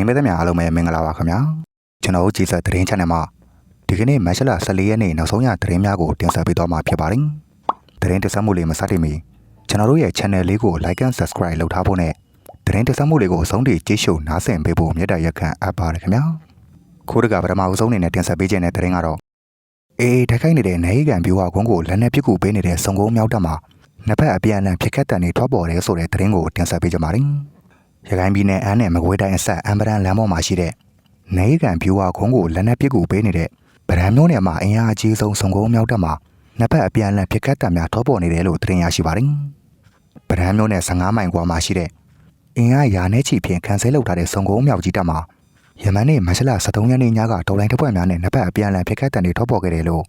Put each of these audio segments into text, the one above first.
သတင်းပေးသမျှအားလုံးပဲမင်္ဂလာပါခင်ဗျာကျွန်တော်တို့ကြည်ဆက်သတင်း channel မှာဒီကနေ့မတ်လ14ရက်နေ့နောက်ဆုံးရသတင်းများကိုတင်ဆက်ပေးသွားမှာဖြစ်ပါတယ်သတင်းတင်ဆက်မှုလေးမစတင်မီကျွန်တော်တို့ရဲ့ channel လေးကို like and subscribe လုပ်ထားဖို့နဲ့သတင်းတင်ဆက်မှုလေးကိုအဆုံးထိကြည့်ရှုနားဆင်ပေးဖို့မြတ်တာရက်ခံအပ်ပါတယ်ခင်ဗျာခိုးတကပထမအဆုံးအနေနဲ့တင်ဆက်ပေးခြင်းတဲ့သတင်းကတော့အေးတိုက်ခိုက်နေတဲ့နိုင်ကန်ပြူဝကုန်းကိုလက်နဲ့ပစ်ကူပေးနေတဲ့စုံကုန်းမြောက်တက်မှာနှစ်ဖက်အပြန်အလှန်ဖြစ်ခတ်တန်တွေထွက်ပေါ်တယ်ဆိုတဲ့သတင်းကိုတင်ဆက်ပေးကြပါမယ် ရခိုင်ပြည်နယ်အမ်းနဲ့မကွေးတိုင်းအဆက်အမ်ပရန်လမ်းပေါ်မှာရှိတဲ့နိုင်ကန်ပြူဝကုန်းကိုလက်နဲ့ပစ်ကူပေးနေတဲ့ဗရန်မျိုးနယ်မှာအင်အားအကြီးဆုံးစုံကုန်းမြောက်တက်မှာနှစ်ဖက်အပြန်အလှန်ဖြစ်ခတ်တန်များထွက်ပေါ်နေတယ်လို့သတင်းရရှိပါတယ်ဗရန်မျိုးနယ်15မိုင်ကွာမှာရှိတဲ့အင်အားရာနဲ့ချီဖြင့်ခံဆဲလုပ်ထားတဲ့စုံကုန်းမြောက်ကြီးတက်မှာယမန်နေ့မတ်လ23ရက်နေ့ညကဒေါ်လိုင်းတပ်ဖွဲ့များနဲ့နှစ်ပတ်အပြန်အလှန်ဖိခတ်တန်တွေထွက်ပေါ်ခဲ့တယ်လို့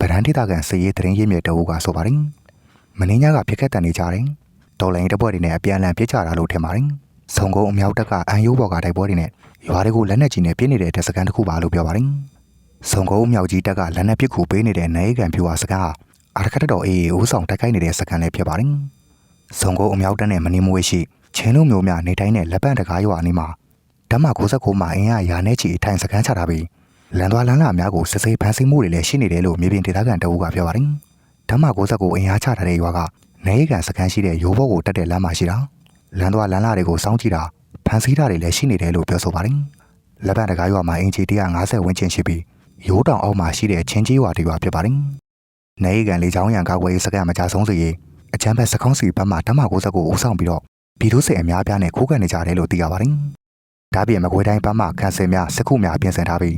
ဗရန်ဒေသခံစည်ရေးသတင်းရင်းမြစ်တအုပ်ကဆိုပါတယ်။မင်းညကဖိခတ်တန်တွေကြတယ်။ဒေါ်လိုင်းတပ်ဖွဲ့တွေနဲ့အပြန်အလှန်ပြစ်ချတာလို့ထင်ပါတယ်။ စုံကုန်းအမြောက်တပ်ကအန်ယိုးဘော်ကတိုက်ပွဲတွေနဲ့ရွာတွေကိုလက်နက်ကြီးနဲ့ပြစ်နေတဲ့တပ်စခန်းတစ်ခုပါလို့ပြောပါတယ်။စုံကုန်းအမြောက်ကြီးတပ်ကလက်နက်ပစ်ကူပေးနေတဲ့နိုင်ကန်ဖြူဟာစခန်းဟာအာရခတ်တော်အေးဦးဆောင်တိုက်ခိုက်နေတဲ့စခန်းလည်းဖြစ်ပါတယ်။စုံကုန်းအမြောက်တပ်နဲ့မနီမွေးရှိချင်းတို့မျိုးများနေတိုင်းနဲ့လက်ပံတကားရွာအနီးမှာဓမ္မ69မှာအင်အားရာနဲ့ချီအထိုင်စခန်းချထားပြီးလန်သွားလန်းလာများကိုစစ်ဆေးဖမ်းဆီးမှုတွေလည်းရှိနေတယ်လို့မြေပြင်ဒေသခံတအုပ်ကပြောပါတယ်။ဓမ္မ69အင်အားချထားတဲ့ရွာကနေကန်စခန်းရှိတဲ့ရိုးဘောကိုတက်တဲ့လမ်းမှာရှိတာ လန်သွားလန်းလာတွေကိုစောင့်ကြည့်တာဖမ်းဆီးတာတွေလည်းရှိနေတယ်လို့ပြောဆိုပါတယ်။လက်ပံတကားရွာမှာအင်ဂျီ150ဝန်းကျင်ရှိပြီးရိုးတောင်အောက်မှာရှိတဲ့ချင်းကြီးရွာတွေရွာဖြစ်ပါတယ်။နေကန်လေချောင်းရံကာကွယ်ရေးစခန်းမကြဆုံးစေရေးအချမ်းဘက်စကောင်းစီဘက်မှဓမ္မ69ဦးဆောင်ပြီးတော့ပြည်သူ့စစ်အများပြားနဲ့ခိုးကန်နေကြတယ်လို့သိရပါတယ်။ဒါပြင်မကွေးတိုင်းဘက်မှကန်ဆယ်များစစ်ခုများပြင်ဆင်ထားပြီး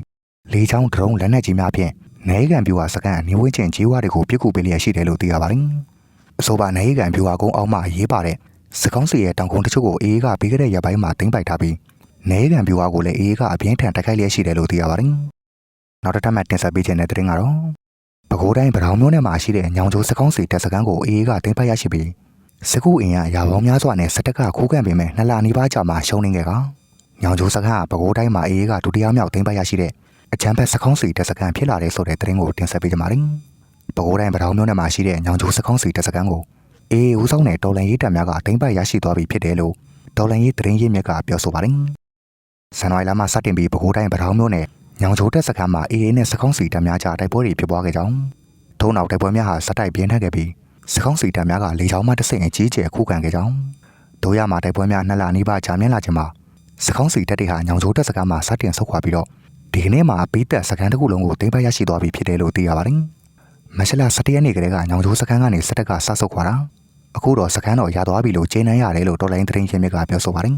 လေချောင်းဒရုန်းလက်နက်ကြီးများဖြင့်နေကန်ပြူဟာစကန်အနီးဝန်းကျင်ကြီးဝါတွေကိုပြစ်ကူပေးလျက်ရှိတယ်လို့သိရပါတယ်။အဆိုပါနေကန်ပြူဟာကုန်းအောက်မှရေးပါတဲ့ စကောင်းစီရဲ့တောင်ကုန်းတချို့ကိုအေးကပြီးခဲ့တဲ့ရက်ပိုင်းမှာတင်ပိုက်ထားပြီးနေကန်ပြူဟာကိုလည်းအေးကအပြင်းထန်တိုက်ခိုက်လျက်ရှိတယ်လို့သိရပါတယ်။နောက်တစ်ထပ်မှတင်ဆက်ပေးခြင်းတဲ့သတင်းကတော့ပဲခူးတိုင်းဗရောင်မြို့နယ်မှာရှိတဲ့ညောင်ကျိုးစကောင်းစီတပ်စခန်းကိုအေးကတင်ပိုက်ရရှိပြီးစကူအင်အားရာပေါင်းများစွာနဲ့စတက်ကခိုးကန်ပေမဲ့နှစ်လနီးပါးကြာမှရှုံးနေခဲ့ကညောင်ကျိုးစခန်းကပဲခူးတိုင်းမှာအေးကဒုတိယမြောက်သိမ်းပိုက်ရရှိတဲ့အချမ်းဘက်စကောင်းစီတပ်စခန်းဖြစ်လာတဲ့ဆိုတဲ့သတင်းကိုတင်ဆက်ပေးကြပါမယ်။ပဲခူးတိုင်းဗတောင်မြို့နယ်မှာရှိတဲ့ညောင်ကျိုးစကောင်းစီတပ်စခန်းကို အေးဦးဆောင်တဲ့တော်လန်ရေးတပ်များကသိမ်းပိုက်ရရှိသွားပြီဖြစ်တယ်လို့တော်လန်ရေးသတင်းရင်းမြစ်ကပြောဆိုပါတယ်။ဇန်နဝါရီလမှာစတင်ပြီးပဲခူးတိုင်းဗတောင်မြို့နယ်ညောင်ကျိုးတပ်စခန်းမှာအေးနဲ့စကောင်းစီတပ်များကြားတိုက်ပွဲတွေဖြစ်ပွားခဲ့ကြောင်းထို့နောက်တိုက်ပွဲများဟာစတိုက်ပြင်းထန်ခဲ့ပြီးစကောင်းစီတပ်များကလေကြောင်းမှတစ်ဆင့်အကြီးကျယ်ခုခံခဲ့ကြောင်းတို့ရမှာတိုက်ပွဲများနှစ်လနီးပါးကြာမြင့်လာခြင်းမှာစကောင်းစီတက်တွေဟာညောင်ကျိုးတက်စကားမှာစတင်ဆုတ်ခွာပြီးတော့ဒီကနေ့မှာပေးသက်စကန်တစ်ခုလုံးကိုတင်ပိုက်ရရှိသွားပြီဖြစ်တယ်လို့သိရပါတယ်။မရှလာ17ရက်နေ့ကတည်းကညောင်ကျိုးစကန်ကနေစတက်ကဆဆုတ်ခွာတာ အခုတော့စကန်တော့ရသွားပြီလို့ကျေနပ်ရတယ်လို့တော်လိုင်းသတင်းရှင်မြစ်ကပြောဆိုပါတယ်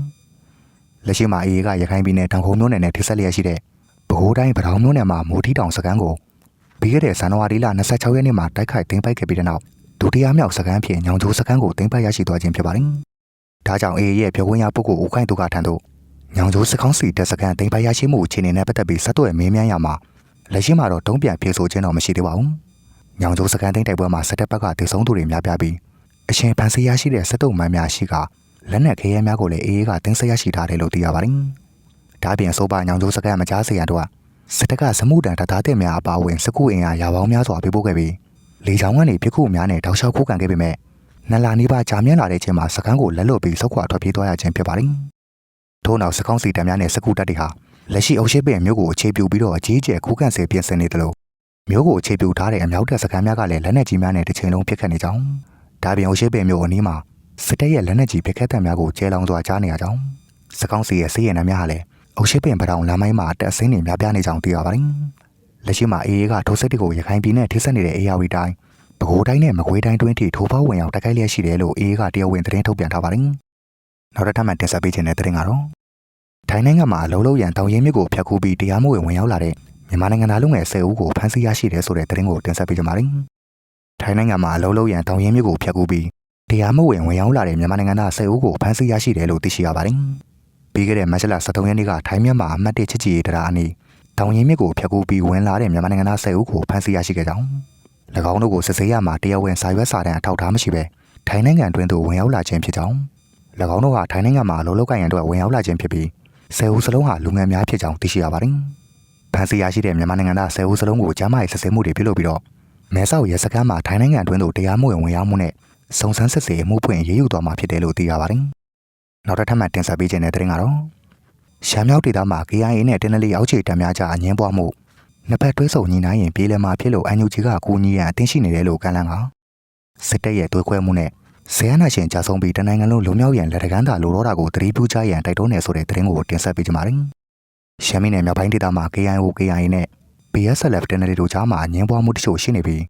။လက်ရှိမှာအေးကရခိုင်ပြည်နယ်တောင်ကုန်းမြို့နယ်နဲ့ထိစပ်လျက်ရှိတဲ့ပဲခူးတိုင်းဗတောင်မြို့နယ်မှာမိုးထီတောင်စကန်ကိုပြီးခဲ့တဲ့ဇန်နဝါရီလ26ရက်နေ့မှာတိုက်ခိုက်တင်ပိုက်ခဲ့ပြီးတဲ့နောက်ဒုတိယမြောက်စကန်ဖြင့်ညောင်ကျိုးစကန်ကိုတင်ပိုက်ရရှိသွားခြင်းဖြစ်ပါတယ်။ဒါကြောင့်အေးရဲ့ပြောခွင့်ရပုဂ္ဂိုလ်ဦးခိုင်သူကထံသို့ညောင်ကျိုးစကောင်းစီတက်စကန်တင်ပိုင်ရရှိမှုအခြေအနေနဲ့ပတ်သက်ပြီးဆက်သွယ်မေးမြန်းရမှာလက်ရှိမှာတော့တုံးပြန်ပြေဆိုခြင်းတော့မရှိသေးပါဘူး။ညောင်ကျိုးစကန်တင်တိုက်ပွဲမှာစစ်တပ်ဘက်ကတေဆုံးသူတွေများပြားပြီး အရှင်ဖန်စီရရှိတဲ့စစ်တုံးမှန်များရှိကလက်နက်ခဲယမ်းများကိုလည်းအေးအေးကတင်းဆက်ရရှိထားတယ်လို့သိရပါတယ်။ဒါပြင်ဆိုပါညောင်ကျိုးစကန်မကြားစေရန်တော့စစ်တပ်ကစမှုတန်တသားတဲ့များအပါအဝင်စကူအင်အားရာပေါင်းများစွာပေးပို့ခဲ့ပြီးလေချောင်းကနေပြစ်ခုများနဲ့တောက်လျှောက်ခုခံခဲ့ပေမဲ့နလာနီးပါကြာမြင့်လာတဲ့ချိန်မှာစကန်ကိုလက်လွတ်ပြီးဆုတ်ခွာထွက်ပြေးသွားရခြင်းဖြစ်ပါတယ်။ထို့နောက်စကောင်းစီတံများနဲ့စကူတက်တွေဟာလက်ရှိအုပ်ရှိပင်မျိုးကိုအခြေပြုပြီးတော့အကြီးကျယ်ခုခံစေပြင်ဆင်နေတယ်လို့မျိုးကိုအခြေပြုထားတဲ့အမြောက်တပ်စခန်းများကလည်းလက်နက်ကြီးများနဲ့တစ်ချိန်လုံးပစ်ခတ်နေကြောင်း ဒါပြင်အုပ်ရှိပင်မျိုးအနီးမှာစစ်တပ်ရဲ့လက်နက်ကြီးပစ်ခတ်တံများကိုကျဲလောင်စွာကြားနေရကြောင်းစကောင်းစီရဲ့စီးရင်နှံများဟာလည်းအုပ်ရှိပင်ပတောင်လမ်းမိုင်းမှာတက်အစင်းတွေများပြားနေကြောင်းသိရပါတယ်လက်ရှိမှာအေးအေးကထိုးစစ်တွေကိုရခိုင်ပြည်နယ်ထိစပ်နေတဲ့အေးယာဝတီတိုင်းပဲခူးတိုင်းနဲ့မကွေးတိုင်းတွင်းထိထိုးဖောက်ဝင်အောင်တိုက်ခိုက်လျက်ရှိတယ်လို့အေးအေးကတရားဝင်သတင်းထုတ်ပြန်ထားပါတယ်နောက်တစ်ထပ်မှတင်ဆက်ပေးခြင်းတဲ့သတင်းကတော့ထိုင်းနိုင်ငံမှာအလုံးလုံးရန်တောင်ရင်မြစ်ကိုဖျက်ကူးပြီးတရားမဝင်ဝင်ရောက်လာတဲ့မြန်မာနိုင်ငံသားလူငယ်10ဦးကိုဖမ်းဆီးရရှိတယ်ဆိုတဲ့သတင်းကိုတင်ဆက်ပေးကြပါမယ်။ ထိုင်းနိုင်ငံမှာအလုံးလုံးရန်တောင်ရင်မြစ်ကိုဖျက်ကူးပြီးတရားမဝင်ဝင်ရောက်လာတဲ့မြန်မာနိုင်ငံသား10ဦးကိုဖမ်းဆီးရရှိတယ်လို့သိရှိရပါတယ်။ပြီးခဲ့တဲ့မတ်လ23ရက်နေ့ကထိုင်းမြန်မာအမှတ်1ချစ်ကြည်ရေးတရားအနီးတောင်ရင်မြစ်ကိုဖျက်ကူးပြီးဝင်လာတဲ့မြန်မာနိုင်ငံသား10ဦးကိုဖမ်းဆီးရရှိခဲ့ကြောင်း၎င်းတို့ကိုစစ်ဆေးရမှာတရားဝင်စာရွက်စာတမ်းအထောက်အထားမရှိဘဲထိုင်းနိုင်ငံတွင်းသို့ဝင်ရောက်လာခြင်းဖြစ်ကြောင်း၎င်းတို့ကထိုင်းနိုင်ငံမှာအလုံးလုံးကိုင်ရန်အတွက်ဝင်ရောက်လာခြင်းဖြစ်ပြီးဆယ်ဦးစလုံးဟာလူငယ်များဖြစ်ကြောင်းသိရှိရပါတယ်။ဖန်စီရရှိတဲ့မြန်မာနိုင်ငံသားဆယ်ဦးစလုံးကိုကျမ်းမာရေးစစ်ဆေးမှုတွေပြုလုပ်ပြီးတော့ မဲဆောက်ရဲစခန်းမှာထိုင်းနိုင်ငံအတွင်းသို့တရားမဝင်ဝင်ရောက်မှုနဲ့စုံစမ်းစစ်ဆေးမှုဖွင့်ရေးယူသွားမှာဖြစ်တယ်လို့သိရပါတယ်။နောက်တစ်ထပ်မှတင်ဆက်ပေးခြင်းတဲ့သတင်းကတော့ရှမ်းမြောက်ဒေသမှာ KIA နဲ့တင်းနလီအောက်ခြေတပ်များကြားအငင်းပွားမှုနှစ်ဖက်တွဲဆုံညီနိုင်ရင်ပြည်လည်မှာဖြစ်လို့အန်ယူဂျီကကူညီရန်အသင့်ရှိနေတယ်လို့ကန့်လန့်ကစစ်တပ်ရဲ့တွဲခွဲမှုနဲ့ဆရာနာရှင်ကြာဆုံးပြီးတနိုင်ငံလုံးလုံမြောက်ရန်လက်တကမ်းသာလိုတော့တာကိုသတိပြုကြရန်တိုက်တွန်းနေဆိုတဲ့သတင်းကိုတင်ဆက်ပေးကြပါမယ်။ရှမ်းပြည်နယ်မြောက်ပိုင်းဒေသမှာ KIO KIA နဲ့ PSLF တင်းနလီတို့ကြားမှာအငင်းပွားမှုတချို့ရှိနေပြီး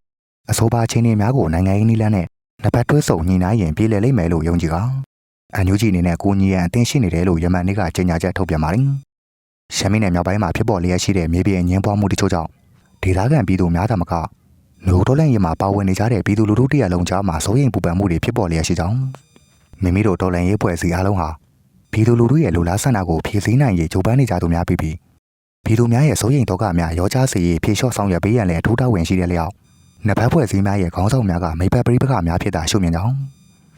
အဆိုပါချင်းတွေများကိုနိုင်ငံရေးနည်းလမ်းနဲ့နှစ်ဖက်တွဲဆုံညီနိုင်ရင်ပြည်လည်လိမ့်မယ်လို့ယုံကြည်ကအန်ယူဂျီအနေနဲ့ကိုညီရန်အသင့်ရှိနေတယ်လို့ယမန်နေ့ကကြေညာချက်ထုတ်ပြန်ပါတယ်။ရှမ်းပြည်နယ်မြောက်ပိုင်းမှာဖြစ်ပေါ်လျက်ရှိတဲ့မြေပြင်အငင်းပွားမှုတချို့ကြောင့်ဒေသခံပြည်သူများသာမကနိုဒေါ်လန်ရီမှာပါဝင်နေကြတဲ့ပြည်သူလူထုတရလုံးကြားမှာစိုးရိမ်ပူပန်မှုတွေဖြစ်ပေါ်လျက်ရှိကြောင်းမိမိတို့ဒေါ်လန်ရေးဖွဲ့စည်းအားလုံးဟာပြည်သူလူထုရဲ့လူလားဆန္ဒကိုဖြည့်ဆည်းနိုင်ရေးကြိုးပမ်းနေကြသူများပြီးပြီး ပြည်သူများရဲ့စိုးရိမ်တော့ကများရောချစေရေးဖြည့်လျှော့ဆောင်ရွက်ပေးရန်လည်းအထူးတာဝန်ရှိတဲ့လျောက်နှစ်ဖက်ဖွဲ့စည်းများရဲ့ခေါင်းဆောင်များကမိဘပရိပခများဖြစ်တာရှုမြင်ကြောင်း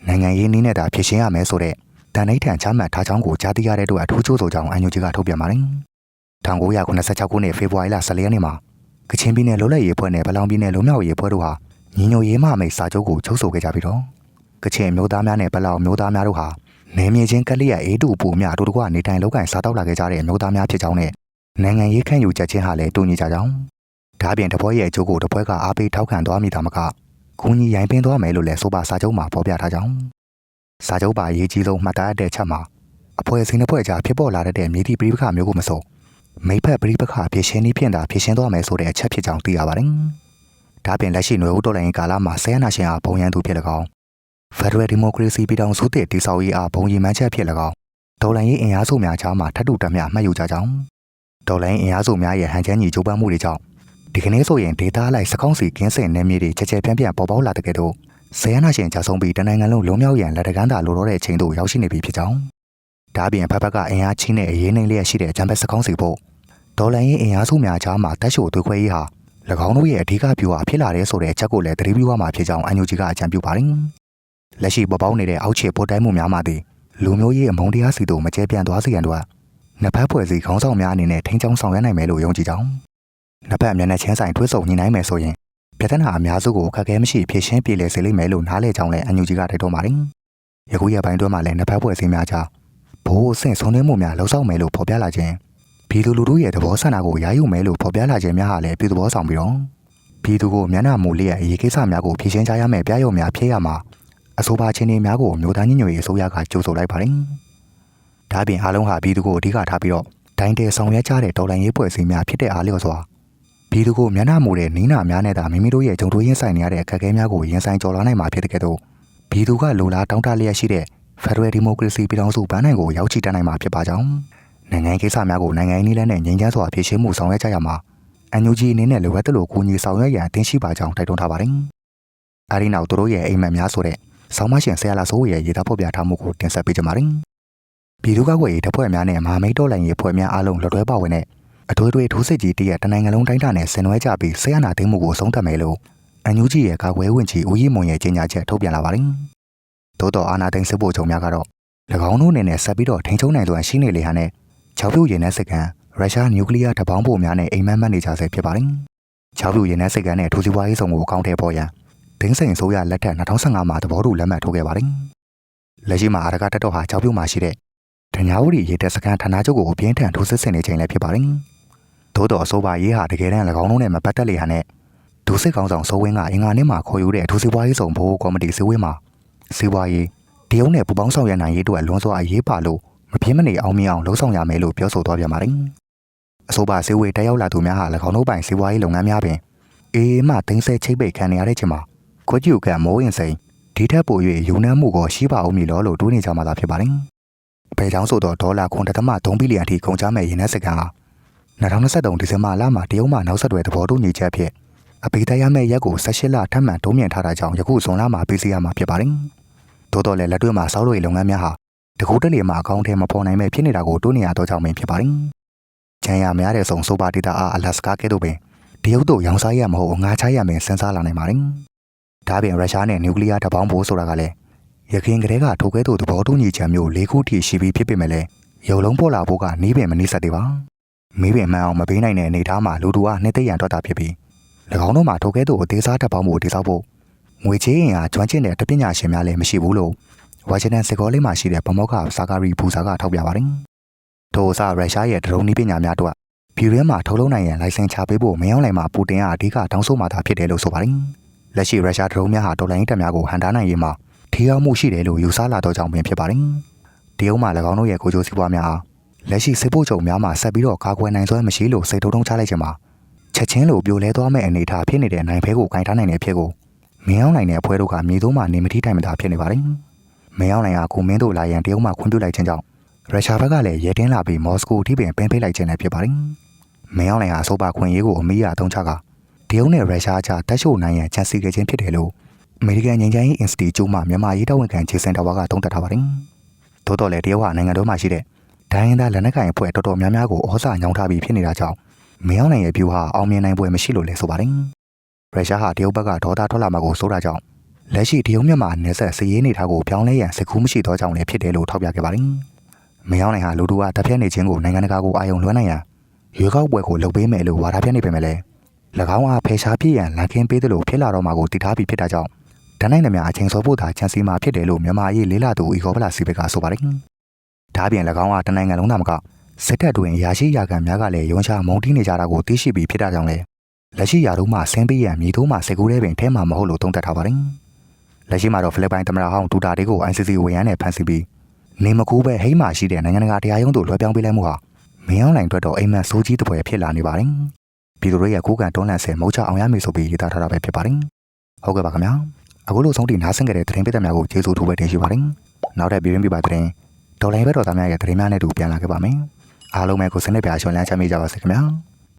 နိုင်ငံရေးနည်းနဲ့တာဖြည့်ရှင်းရမယ်ဆိုတဲ့တန်နှိဋ္ဌံချမှတ်ထားကြောင်းကိုကြားသိရတဲ့အတွက်အထူးကြိုးဆိုကြောင်းအန်ယူဂျီကထုတ်ပြန်ပါတယ်1996ခုနှစ်ဖေဖော်ဝါရီလ14ရက်နေ့မှာကချင်ပြည်နယ်လွတ်လပ်ရေးဖွဲ့နဲ့ဗလောင်ပြည်နယ်လုံမြောက်ရေးဖွဲ့တို့ဟာညီညွတ်ရေးမမိတ်စာချုပ်ကိုချုပ်ဆိုခဲ့ကြပြီးတော့ကချင်မျိုးသားများနဲ့ဗလောင်မျိုးသားများတို့ဟာနေမြေချင်းကက်လျက်အေးတူပူမြအတူတကွနေထိုင်လောက်ကင်စားတောက်လာခဲ့ကြတဲ့မျိုးသားများဖြစ်ကြောင်းနဲ့ နိုင်ငံရေးခန့်ယူချက်ချင်းဟာလည်းတူညီကြကြောင်းဒါအပြင်တပွဲရဲ့အကျိုးကိုတပွဲကအားပေးထောက်ခံသွားမိတာမကကူညီရိုင်းပင်းသွားမယ်လို့လည်းဆိုပါစာချုပ်မှာဖော်ပြထားကြောင်းစာချုပ်ပါအရေးကြီးဆုံးမှတ်သားတဲ့ချက်မှာအဖွဲ့အစည်းနှစ်ဖွဲ့ကြားဖြစ်ပေါ်လာတဲ့မြေတီပရိပခမျိုးကိုမစိုးမိဖက်ပရိပခဖြစ်ရှင်းနည်းဖြင့်သာဖြစ်ရှင်းသွားမယ်ဆိုတဲ့အချက်ဖြစ်ကြောင်းသိရပါတယ်။ဒါပြင်လက်ရှိຫນွေဦးတော်လိုင်းကာလမှာဆဲရနာရှင်အားဘုံရန်သူဖြစ်၎င်းဖက်ဒရယ်ဒီမိုကရေစီပြည်ထောင်စုတည်တည်ဆောက်ရေးအားဘုံရည်မှန်းချက်ဖြစ်၎င်းဒေါ်လာရေးအင်အားစုများကြားမှာထပ်တူတက်မြမှတ်ယူကြကြောင်း ဒေါ်လာရေးအင်အားစုများရဲ့ဟန်ချမ်းညီကြိုးပမ်းမှုတွေကြောင့်ဒီကနေ့ဆိုရင်ဒေတာလိုက်စကောင်းစီကင်းစင်နယ်မြေတွေချက်ချက်ပြန့်ပြန့်ပေါ်ပေါက်လာတဲ့ကဲ့သို့ဆဲရနာရှင်ကြဆုံးပြီးတနိုင်ငံလုံးလုံးမြောက်ရန်လက်တကမ်းသာလိုတော့တဲ့အချိန်သို့ရောက်ရှိနေပြီဖြစ်ကြောင်းဒါပြင်ဖက်ဖက်ကအင်အားချင်းတဲ့အရေးနှိမ့်လျက်ရှိတဲ့အကြံဖက်စကောင်းစီဖို့ဒေါ်လာရင်းအင်အားစုများကြားမှာတက်ရှို့သွေးခွဲရေးဟာ၎င်းတို့ရဲ့အဓိကပြူဟာဖြစ်လာတဲ့ဆိုတဲ့အချက်ကိုလည်းသတိပြုရမှာဖြစ်ကြောင်းအန်ယူဂျီကအကြံပြုပါတယ်။လက်ရှိပေါ်ပေါက်နေတဲ့အောက်ခြေပေါ်တိုင်းမှုများမှသည်လူမျိုးရေးအမုန်းတရားစီတို့မကျဲပြန့်သွားစေရန်တို့ နှစ်ဖက်ဖွဲ့စည်းခေါင်းဆောင်များအနေနဲ့ထိန်းချောင်းဆောင်ရွက်နိုင်မယ်လို့ယုံကြည်ကြောင်းနှစ်ဖက်အမျက်နှာချင်းဆိုင်တွဲဆုံညှိနှိုင်းမယ်ဆိုရင်ပြဿနာအများစုကိုအခက်အခဲမရှိဖြေရှင်းပြေလည်စေလိမ့်မယ်လို့နားလည်ကြောင်းလည်းအန်ယူဂျီကတိုက်တွန်းပါတယ်။ယခုရက်ပိုင်းတွင်းမှာလည်းနှစ်ဖက်ဖွဲ့စည်းများကြားဘိုးအဆင့်ဆုံးနှင်းမှုများလှုံ့ဆော်မယ်လို့ဖော်ပြလာခြင်းပြည်သူလူထုရဲ့သဘောဆန္ဒကိုယာယူမယ်လို့ဖော်ပြလာခြင်းများဟာလည်းပြည်သူဘောဆောင်ပြီးတော့ပြည်သူကိုမျက်နှာမူလျက်အရေးကိစ္စများကိုဖြေရှင်းကြရမယ်ပြရုံများဖြစ်ရမှာအဆိုပါချင်းတွေများကိုမျိုးသားညညွေအစိုးရကကြိုးဆိုလိုက်ပါတယ်။ ဒါပြင်အားလုံးဟာပြည်သူကိုအဓိကထားပြီးတော့ဒိုင်းတဲဆောင်ရွက်ကြတဲ့ဒေါ်လာရေးပွဲစည်းများဖြစ်တဲ့အားလျော်စွာပြည်သူကိုမျက်နှာမူတဲ့နီးနာများနဲ့သာမိမိတို့ရဲ့ဂျုံတို့ရင်းဆိုင်နေရတဲ့အခက်အခဲများကိုရင်ဆိုင်ကျော်လွှားနိုင်မှာဖြစ်တဲ့ကဲ့သို့ပြည်သူကလိုလားတောင်းတလျက်ရှိတဲ့ Federal Democracy ပြည်ထောင်စုဗန်းနိုင်ကိုရောက်ချီတတ်နိုင်မှာဖြစ်ပါကြောင်းနိုင်ငံကိစ္စများကိုနိုင်ငံရေးနည်းလမ်းနဲ့ငြိမ်းချမ်းစွာဖြေရှင်းမှုဆောင်ရွက်ကြရမှာအန်ယူဂျီအနေနဲ့လိုအပ်သလိုကူညီဆောင်ရွက်ရန်အသင့်ရှိပါကြောင်းတိုက်တွန်းထားပါတယ်။အဲဒီနောက်သူတို့ရဲ့အိမ်မက်များဆိုတဲ့ဆောင်းမရှင်ဆရာလာဆိုးရဲ့ရေးသားဖော်ပြထားမှုကိုတင်ဆက်ပေးကြပါမယ်။ ပြည်သူ့ကောက်ွယ်ရေးတပ်ဖွဲ့များနဲ့မဟာမိတ်တော်လှန်ရေးဖွဲ့များအားလုံးလွှတ်တွဲပါဝင်တဲ့အထွေထွေထိုးစစ်ကြီးတရက်တနိုင်ငံလုံးတိုင်းတာနဲ့ဆင်နွှဲကြပြီးဆရာနာသိမ်းမှုကိုဆုံးသတ်မယ်လို့အန်ယူဂျီရဲ့ကာကွယ်ဝင်ကြီးဦးရီမွန်ရဲ့ကြေညာချက်ထုတ်ပြန်လာပါတယ်။သို့တော်အာနာသိန်းစစ်ဖို့ချုပ်များကတော့၎င်းတို့အနေနဲ့ဆက်ပြီးတော့ထိန်းချုပ်နိုင်စွာရှိနေလေဟာနဲ့ချောက်ပြူရင်တဲ့စက္ကန့်ရုရှားနျူကလ িয়ার တပေါင်းပုံများနဲ့အိမ်မက်မက်နေကြဆဲဖြစ်ပါတယ်။ချောက်ပြူရင်တဲ့စက္ကန့်နဲ့ထူစီပွားရေးဆောင်ကိုအကောင့်ထဲပေါ်ရန်ဒင်းစိန်ဆိုရလက်ထက်2015မှာသဘောတူလက်မှတ်ထိုးခဲ့ပါတယ်။လက်ရှိမှာအာရကတက်တော်ဟာချောက်ပြူမှာရှိတဲ့ ဒညာဝရီရေတက်စကန်ဌာနချုပ်ကိုအပြင်းထန်ထိုးစစ်ဆင်နေချိန်လည်းဖြစ်ပါတယ်။သို့တော်အဆိုပါရေးဟာတကယ်တမ်း၎င်းတို့နဲ့မပတ်သက်လေဟာနဲ့ဒုစစ်ကောင်ဆောင်စိုးဝင်းကအင်္ဂါနေ့မှာခေါ်ယူတဲ့ဒုစစ်ပွားရေးဆောင်ဘိုးကော်မတီစည်းဝေးမှာစီးပွားရေးတရုတ်နဲ့ပူပေါင်းဆောင်ရနိုင်ရေးအတွက်လွန်စွာအရေးပါလို့မပြင်းမနေအောင်မြင်အောင်လှုံ့ဆော်ရမယ်လို့ပြောဆိုသွားပြန်ပါတယ်။အဆိုပါစေဝေတက်ရောက်လာသူများဟာ၎င်းတို့ပိုင်စီးပွားရေးလုပ်ငန်းများပင်အေးမှတင်းဆဲချိတ်ပိတ်ခံနေရတဲ့ချိန်မှာခွက်ကျူကမိုးရင်စိန်ဒီထက်ပို၍ယူနှမ်းမှုကိုရှိပါဦးမည်လို့လို့တွေးနေကြမှာသာဖြစ်ပါတယ်။ ဘယ်ကြောင့်ဆိုတော့ဒေါ်လာ9.3ဘီလီယံထိကုန်ကျမဲ့ရင်းနှက်စကန်ဟာ2023ဒီဇင်ဘာလမှာတရုတ်မှနောက်ဆက်တွဲသဘောတူညီချက်ဖြစ်အပိတရားမဲ့ရက်ကို18လထပ်မံတိုးမြင့်ထားတာကြောင့်ယခုဇွန်လမှာပြည်စည်းရမှာဖြစ်ပါတယ်။သို့တော်လည်းလက်တွေ့မှာစောက်လို့လုပ်ငန်းများဟာတကူတက်လီမှာအကောင့်ထဲမပေါ်နိုင်မဲ့ဖြစ်နေတာကိုတိုးနေရတော့ကြောင့်ပင်ဖြစ်ပါတယ်။ချမ်းရများတဲ့ဆုံဆိုပါဒေတာအားအလတ်စကာကဲ့သို့ပင်တရုတ်တို့ရောင်းစားရမဟုတ်ငါးချရမယ်စဉ်းစားလာနိုင်ပါတယ်။ဒါပြင်ရုရှားနဲ့နျူကလ িয়ার တပေါင်းဖို့ဆိုတာကလည်း ရခိုင်ကလေးကထိုကဲ့သို့သဘောတူညီချက်မျိုး၄ခုထိရှိပြီးဖြစ်ပေမဲ့လည်းရုံလုံးပေါ်လာဖို့ကနီးပင်မနှိစက်သေးပါ။မိပင်မှန်အောင်မပေးနိုင်တဲ့အနေအထားမှာလူတို့ကနှစ်သိရန်တော့တာဖြစ်ပြီး၎င်းတို့မှာထိုကဲ့သို့အသေးစားတပ်ပေါင်းမှုတည်ဆောက်ဖို့ငွေချေးရင်ဟာကျွမ်းကျင်တဲ့တပညာရှင်များလည်းမရှိဘူးလို့ဝါရှင်တန်စစ်ကောလေးမှာရှိတဲ့ဗမော့ကစာကာရီဘူစာကထောက်ပြပါတယ်ထို့အစားရုရှားရဲ့ဒရုန်းနည်းပညာများတို့ပြည်တွင်းမှာထုတ်လုပ်နိုင်ရန်လိုင်စင်ချပေးဖို့မင်းအောင်လှိုင်မှပူတင်ကအဓိကတောင်းဆိုမှသာဖြစ်တယ်လို့ဆိုပါတယ်။လက်ရှိရုရှားဒရုန်းများဟာတော်လိုင်းတပ်များကိုဟန်တားနိုင်ရေးမှာ ထိရောက်မှုရှိတယ်လို့ယူဆလာတော့ကြောင်းပင်ဖြစ်ပါတယ်။တရုတ်မှ၎င်းတို့ရဲ့ကိုကြိုးစည်းပွားများအားလက်ရှိစစ်ဖို့ချုပ်များမှဆက်ပြီးတော့ကာကွယ်နိုင်စွမ်းမရှိလို့စိတ်ထုံးထုံးချလိုက်ခြင်းမှာချက်ချင်းလိုပြိုလဲသွားမဲ့အနေအထားဖြစ်နေတဲ့နိုင်ဖဲကိုဂိုင်ထားနိုင်တဲ့ဖြစ်ကိုမင်းအောင်လှိုင်နဲ့အဖွဲ့တို့ကမြေသုံးမှနေမထိတိုင်မသာဖြစ်နေပါတယ်။မင်းအောင်လှိုင်ကကိုမင်းတို့လာရန်တရုတ်မှခွင့်ပြုလိုက်ခြင်းကြောင့်ရုရှားဘက်ကလည်းရဲတင်းလာပြီးမော်စကိုအထိပင်ပင်းပေးလိုက်ခြင်းလည်းဖြစ်ပါတယ်။မင်းအောင်လှိုင်ဟာဆိုပါခွင့်ရေးကိုအမိရအသုံးချကတရုတ်နဲ့ရုရှားကြားတက်ရှို့နိုင်ရန်ချန်စီခဲ့ခြင်းဖြစ်တယ်လို့ အမေရိကန်ငြိမ်းချမ်းရေးအင်စတီကျူမှမြန်မာရေးတော်ဝန်ခံဂျေဆန်တာဝါကတုံ့တက်ထားပါတယ်။သို့တော်လည်းတရုတ်ဟာနိုင်ငံတော်မှာရှိတဲ့ဒိုင်းရင်သားလက်နက်ကိုင်အဖွဲ့တော်တော်များများကိုဩဇာညောင်းထားပြီးဖြစ်နေတာကြောင့်မင်းအောင်လှိုင်ရဲ့ဗျူဟာအောင်မြင်နိုင်ပွဲမရှိလို့လည်းဆိုပါတယ်။ရုရှားဟာတရုတ်ဘက်ကဒေါသထွက်လာမှာကိုစိုးတာကြောင့်လက်ရှိတရုတ်မြန်မာနယ်စပ်စည်ရေးနေထားကိုပြောင်းလဲရန်စကူးမရှိသောကြောင့်လည်းဖြစ်တယ်လို့ထောက်ပြခဲ့ပါတယ်။မင်းအောင်လှိုင်ဟာလူတူကတပ်ဖြတ်နေခြင်းကိုနိုင်ငံတကာကိုအာရုံလွှမ်းနိုင်ရန်ရွေးကောက်ပွဲကိုလုပ်ပေးမယ်လို့ဝါဒဖြတ်နေပေမဲ့လည်း၎င်းအားဖေရှားပြည့်ရန်လန်ခင်းပေးတယ်လို့ဖြစ်လာတော့မှာကိုတည်ထားပြီးဖြစ်တာကြောင့် တနိုင်သမျှအချိန်စောဖို့သာချန်စီမှာဖြစ်တယ်လို့မြန်မာရေးလေးလာသူအီဂောပလာစီဘက်ကဆိုပါတယ်။ဒါ့အပြင်၎င်းကတနိုင်ငံလုံးသားမကစစ်တပ်တွင်ရာရှိရာခံများကလည်းရုံချမုံတီးနေကြတာကိုသိရှိပြီးဖြစ်တာကြောင့်လည်းလက်ရှိရာတို့မှဆင်းပေးရန်မြေတို့မှစကူတဲ့ပင်ထဲမှာမဟုတ်လို့သုံးသပ်ထားပါတယ်။လက်ရှိမှာတော့ဖိလစ်ပိုင်သမ္မတဟောင်းဒူတာတေးကို ICC ဝန်ရမ်းနဲ့ဖမ်းဆီးပြီးနေမကူးပဲဟိမှရှိတဲ့နိုင်ငံတကာတရားရုံးသို့လွှဲပြောင်းပေးလိုက်မှုဟာမင်းအောင်လှိုင်အတွက်တော့အိမ်မက်ဆိုးကြီးတစ်ပွဲဖြစ်လာနေပါတယ်။ပြည်သူတို့ရဲ့ကိုယ်ကန်တွန်းလှန်ဆဲမုတ်ချအောင်ရမည်ဆိုပြီးရေးသားထားတာပဲဖြစ်ပါတယ်။ဟုတ်ကဲ့ပါခင်ဗျာ။ အခုလိုဆုံးတိနားဆင်ကြတဲ့သတင်းပိသက်များကိုကျေးဇူးထူးပဲတင်ရှိပါတယ်။နောက်ထပ်ပြည်တွင်းပြပါသတင်းဒေါ်လာဘက်တော်သားများရဲ့သတင်းများနဲ့တူပြန်လာခဲ့ပါမယ်။အားလုံးပဲကိုစနစ်ပြအရှင်လန်းချမ်းမြေ့ကြပါစေခင်ဗျာ။